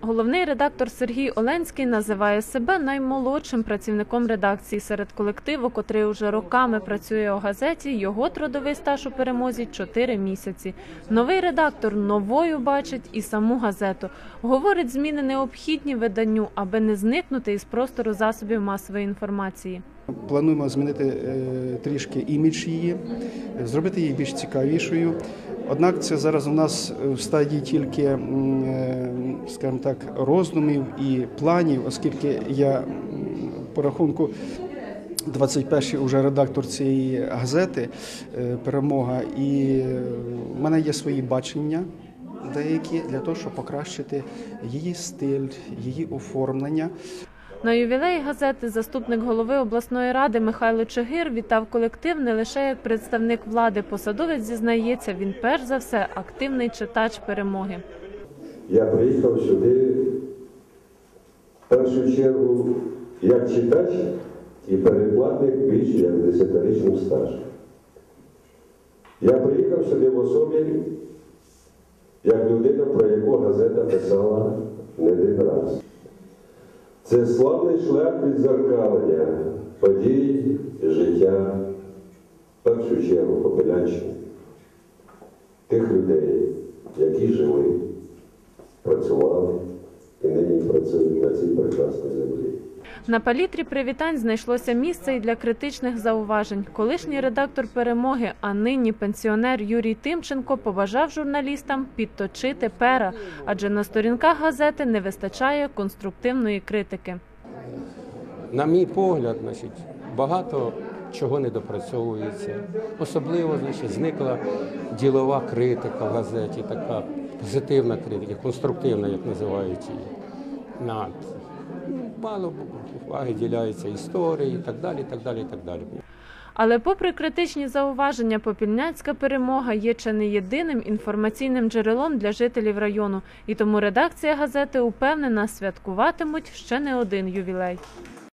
Головний редактор Сергій Оленський називає себе наймолодшим працівником редакції серед колективу, котрий уже роками працює у газеті. Його трудовий стаж у перемозі 4 місяці. Новий редактор новою бачить і саму газету. Говорить, зміни необхідні виданню, аби не зникнути із простору засобів масової інформації. Плануємо змінити е, трішки імідж її, зробити її більш цікавішою. Однак це зараз у нас в стадії тільки, е, скажімо так, роздумів і планів, оскільки я по рахунку 21-й уже редактор цієї газети е, Перемога, і е, в мене є свої бачення. Деякі для того, щоб покращити її стиль, її оформлення. На ювілеї газети заступник голови обласної ради Михайло Чигир вітав колектив не лише як представник влади. Посадовець зізнається, він перш за все активний читач перемоги. Я приїхав сюди в першу чергу як читач і перекладник більше як десятирічним стажем. Я приїхав сюди в особі як людина, про яку газета писала не один раз. Це славний шлях відзеркалення подій і життя, в першу чергу Попелянщини, тих людей, які жили працювали нині працюють на цій землі. На палітрі привітань знайшлося місце і для критичних зауважень. Колишній редактор перемоги, а нині пенсіонер Юрій Тимченко побажав журналістам підточити пера, адже на сторінках газети не вистачає конструктивної критики. На мій погляд, значить, багато чого не допрацьовується. Особливо, значить, зникла ділова критика в газеті, така позитивна критика, конструктивна, як називають її. На мало уваги діляється історії і так далі, так далі, так далі. Але, попри критичні зауваження, попільняцька перемога є чи не єдиним інформаційним джерелом для жителів району, і тому редакція газети упевнена святкуватимуть ще не один ювілей.